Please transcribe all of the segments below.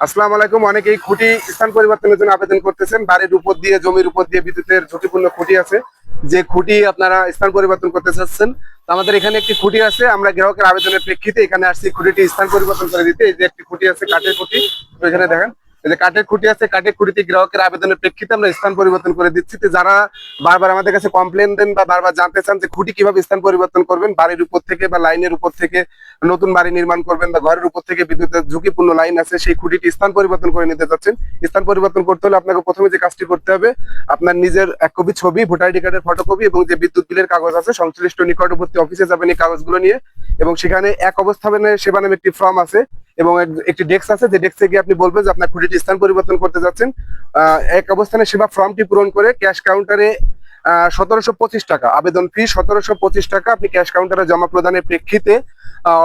আসসালামু আলাইকুম। অনেকেই খুঁটি স্থান পরিবর্তনের জন্য আবেদন করতেছেন। বাড়ির উপর দিয়ে, জমির উপর দিয়ে বিদ্যুতের ঝুঁকিপূর্ণ খুঁটি আছে। যে খুঁটি আপনারা স্থান পরিবর্তন করতে চাচ্ছেন আমাদের এখানে একটি খুঁটি আছে। আমরা গ্রাহকের আবেদনের প্রেক্ষিতে এখানে আসছি। খুঁটিটি স্থান পরিবর্তন করে দিতে। এই যে একটি খুঁটি আছে, কাঠের খুঁটি। এখানে দেখেন যে কাঠের খুঁটি আছে, কাঠের খুঁটিতে গ্রাহকের আবেদনের প্রেক্ষিতে আমরা স্থান পরিবর্তন করে দিচ্ছি। যারা বারবার আমাদের কাছে কমপ্লেন দেন বা বারবার জানতে চান যে খুঁটি কীভাবে স্থান পরিবর্তন করবেন, বাড়ির উপর থেকে বা লাইনের উপর থেকে, নতুন বাড়ি নির্মাণ করবেন বা ঘরের উপর থেকে বিদ্যুতের ঝুঁকিপূর্ণ লাইন আছে, সেই খুঁটিটি স্থান পরিবর্তন করে নিতে চাচ্ছেন স্থান পরিবর্তন করতে হলে আপনাকে প্রথমে যে কাজটি করতে হবে, আপনার নিজের এক কপি ছবি, ভোটার আইডি কার্ডের ফটোকপি এবং যে বিদ্যুৎ বিলের কাগজ আছে, সংশ্লিষ্ট নিকটবর্তী অফিসে যাবেন এই কাগজগুলো নিয়ে। এবং সেখানে এক অবস্থানে সেবা নামে একটি ফর্ম আছে এবং একটি ডেস্ক আছে, যে ডেস্কে গিয়ে আপনি বলবেন যে আপনার খুঁটিটি স্থান পরিবর্তন করতে যাচ্ছেন। এক অবস্থানে সেবা ফর্মটি পূরণ করে ক্যাশ কাউন্টারে সতেরোশো পঁচিশ টাকা। আবেদন ফি সতেরোশো পঁচিশ টাকা। আপনি ক্যাশ কাউন্টারে জমা প্রদানের প্রেক্ষিতে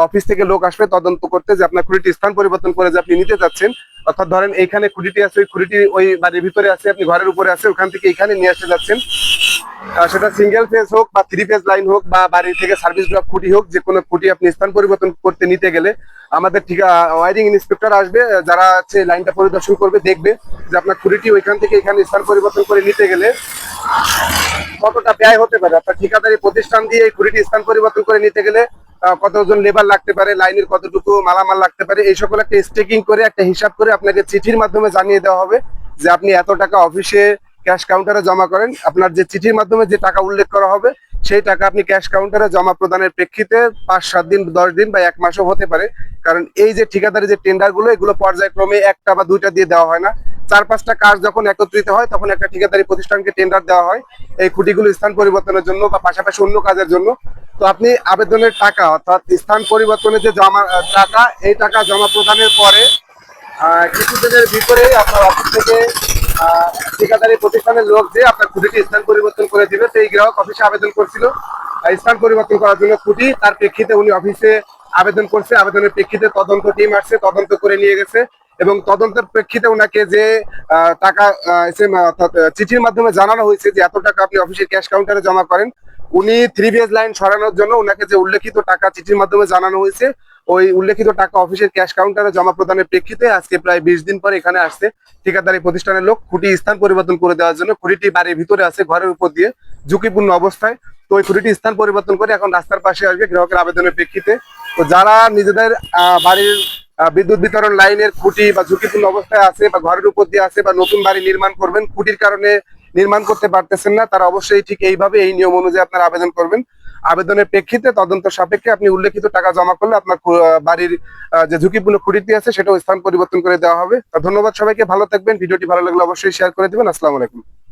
অফিস থেকে লোক আসবে, তদন্ত করতে যে আপনার খুঁটিটি স্থান পরিবর্তন করে যে আপনি নিতে যাচ্ছেন। অর্থাৎ ধরেন এইখানে খুঁটিটি আছে, ওই খুঁটিটি ওই বাড়ির ভিতরে আছে, আপনি ঘরের উপরে আছে, ওখান থেকে এখানে নিয়ে আসতে যাচ্ছেন। সেটা সিঙ্গেল ফেজ হোক বা থ্রি ফেজ লাইন হোক বা বাড়ি থেকে সার্ভিস ড্রপ খুঁটি হোক, যে কোনো খুঁটি আপনি স্থান পরিবর্তন করতে নিতে গেলে আমাদের ঠিক ওয়ারিং ইন্সপেক্টর আসবে যারা হচ্ছে লাইনটা পরিদর্শন করবে, দেখবে যে আপনার খুঁটিটি ওইখান থেকে এখানে স্থান পরিবর্তন করে নিতে গেলে কতটা ব্যয় হতে পারে? অর্থাৎ ঠিকাদারি প্রতিষ্ঠান দিয়ে এই খুঁটিটি স্থান পরিবর্তন করে নিতে গেলে কতজন লেবার লাগতে পারে, লাইনের কতটুকু মালামাল লাগতে পারে, এই সকল একটা স্টেকিং করে, একটা হিসাব করে আপনাকে চিঠির মাধ্যমে জানিয়ে দেওয়া হবে যে আপনি এত টাকা অফিসে ক্যাশ কাউন্টারে জমা করেন। আপনার যে চিঠির মাধ্যমে যে টাকা উল্লেখ করা হবে, সেই টাকা আপনি ক্যাশ কাউন্টারে জমা প্রদানের প্রেক্ষিতে পাঁচ, সাত দিন, দশ দিন বা এক মাসও হতে পারে। কারণ এই যে ঠিকাদারি যে টেন্ডারগুলো, এগুলো পর্যায়ক্রমে একটা বা দুইটা দিয়ে দেওয়া হয় না। চার পাঁচটা কাজ যখন একত্রিত হয়, তখন একটা ঠিকাদারি প্রতিষ্ঠানকে টেন্ডার দেওয়া হয়। এই খুঁটিগুলো স্থান পরিবর্তনের জন্য বা পাশাপাশি অন্য কাজের জন্য। তো আপনি আবেদনের টাকা অর্থাৎ স্থান পরিবর্তনের যে জমা টাকা, এই টাকা জমা প্রদানের পরে কিছুদিনের ভিতরে আপনার অফিস থেকে ঠিকাদারি প্রতিষ্ঠানের লোক যে আপনার খুঁটিটি স্থান পরিবর্তন করে দিবে এই গ্রাহক অফিসে আবেদন করছিল। স্থান পরিবর্তন করার জন্য খুঁটি, তার প্রেক্ষিতে উনি অফিসে আবেদন করছে, আবেদনের প্রেক্ষিতে তদন্ত টিম আসছে, তদন্ত করে নিয়ে গেছে এবং তদন্তের প্রেক্ষিতে ওনাকে যে টাকা চিঠির মাধ্যমে জানানো হয়েছে যে এত টাকা আপনি অফিসের ক্যাশ কাউন্টারে জমা করেন, উনি থ্রি বিএস লাইন সরানোর জন্য ওনাকে যে উল্লেখিত টাকা চিঠির মাধ্যমে জানানো হয়েছে, ওই উল্লেখিত টাকা অফিসের ক্যাশ কাউন্টারে জমা প্রদানের প্রেক্ষিতে আজকে প্রায় বিশ দিন পরে এখানে আসছে। ঠিকাদারি প্রতিষ্ঠানের লোক খুঁটি স্থান পরিবর্তন করে দেওয়ার জন্য খুঁটিটি বাড়ির ভিতরে আছে, ঘরের উপর দিয়ে ঝুঁকিপূর্ণ অবস্থায়। তো ওই খুঁটিটি স্থান পরিবর্তন করে এখন রাস্তার পাশে আসবে গ্রাহকের আবেদনের প্রেক্ষিতে। তো যারা নিজেদের বাড়ির বিদ্যুৎ বিতরণ লাইনের খুঁটি বা ঝুঁকিপূর্ণ অবস্থায় আছে বা ঘরের উপর দিয়ে আছে বা নতুন বাড়ি নির্মাণ করবেন, খুঁটির কারণে নির্মাণ করতে পারতেছেন না, তারা অবশ্যই ঠিক এইভাবে এই নিয়ম অনুযায়ী আপনারা আবেদন করবেন। আবেদনের প্রেক্ষিতে তদন্ত সাপেক্ষে আপনি উল্লেখিত টাকা জমা করলে আপনার বাড়ির যে ঝুঁকিপূর্ণ খুঁটিটি আছে সেটাও স্থান পরিবর্তন করে দেওয়া হবে। ধন্যবাদ সবাইকে, ভালো থাকবেন। ভিডিওটি ভালো লাগলে অবশ্যই শেয়ার করে দিবেন। আসসালামু আলাইকুম।